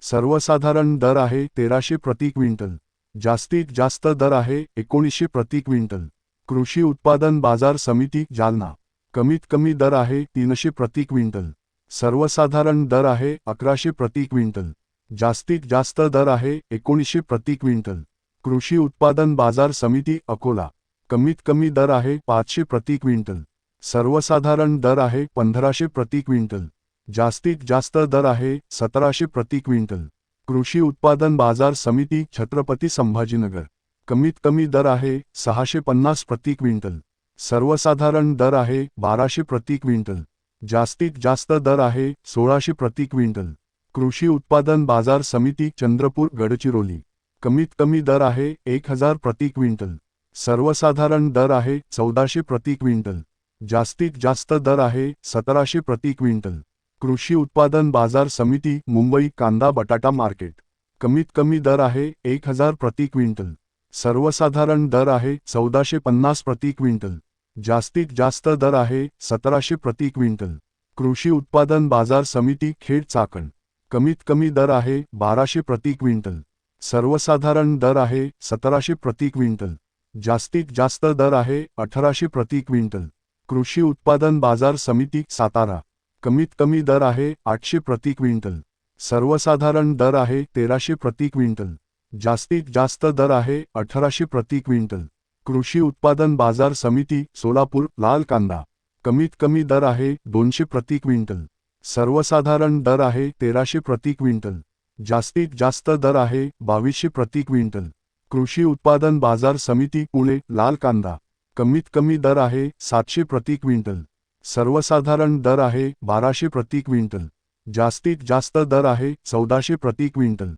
सर्वसाधारण दर आहे तेराशे प्रति क्विंटल. जास्तीत जास्त दर आहे एकोणीसशे प्रति क्विंटल. कृषी उत्पादन बाजार समिती जालना. कमीत कमी दर आहे तीनशे प्रति क्विंटल. सर्वसाधारण दर आहे अकराशे प्रति क्विंटल. जास्तीत जास्त दर आहे एकोणीसशे प्रति क्विंटल. कृषी उत्पादन बाजार समिती अकोला. कमीत कमी दर आहे पाचशे प्रति क्विंटल. सर्वसाधारण दर आहे पंधराशे प्रति क्विंटल. जास्तीत जास्त दर आहे सतराशे प्रति क्विंटल. कृषी उत्पादन बाजार समिती छत्रपती संभाजीनगर. कमीत कमी दर आहे सहाशे पन्नास प्रति क्विंटल. सर्वसाधारण दर आहे बाराशे प्रति क्विंटल. जास्तीत जास्त दर आहे सोळाशे प्रति क्विंटल. कृषी उत्पादन बाजार समिती चंद्रपूर गडचिरोली. कमीत कमी दर आहे एक हजार प्रति क्विंटल. सर्वसाधारण दर आहे चौदाशे प्रति क्विंटल. जास्तीत जास्त दर आहे सतराशे प्रति क्विंटल. कृषी उत्पादन बाजार समिती मुंबई कांदा बटाटा मार्केट. कमीत कमी दर आहे एक हजार प्रति क्विंटल. सर्वसाधारण दर आहे चौदाशे पन्नास प्रति क्विंटल. जास्तीत जास्त दर आहे सतराशे प्रति क्विंटल. कृषी उत्पादन बाजार समिती खेड चाकण. कमीत कमी दर आहे बाराशे प्रति क्विंटल. सर्वसाधारण दर आहे सतराशे प्रति क्विंटल. जास्तीत जास्त दर आहे अठराशे प्रति क्विंटल. कृषी उत्पादन बाजार समिती सातारा. कमीत कमी दर आहे आठशे प्रति क्विंटल. सर्वसाधारण दर आहे तेराशे प्रति क्विंटल. जास्तीत जास्त दर आहे अठराशे प्रति क्विंटल. कृषी उत्पादन बाजार समिती सोलापूर लाल कांदा. कमीत कमी दर आहे दोनशे प्रति क्विंटल. सर्वसाधारण दर आहे तेराशे प्रति क्विंटल. जास्तीत जास्त दर आहे बावीसशे प्रति क्विंटल. कृषी उत्पादन बाजार समिती पुणे लाल कांदा. कमीत कमी दर आहे सातशे प्रति क्विंटल. सर्वसाधारण दर आहे बाराशे प्रति क्विंटल. जास्तीत जास्त दर आहे चौदाशे प्रति क्विंटल.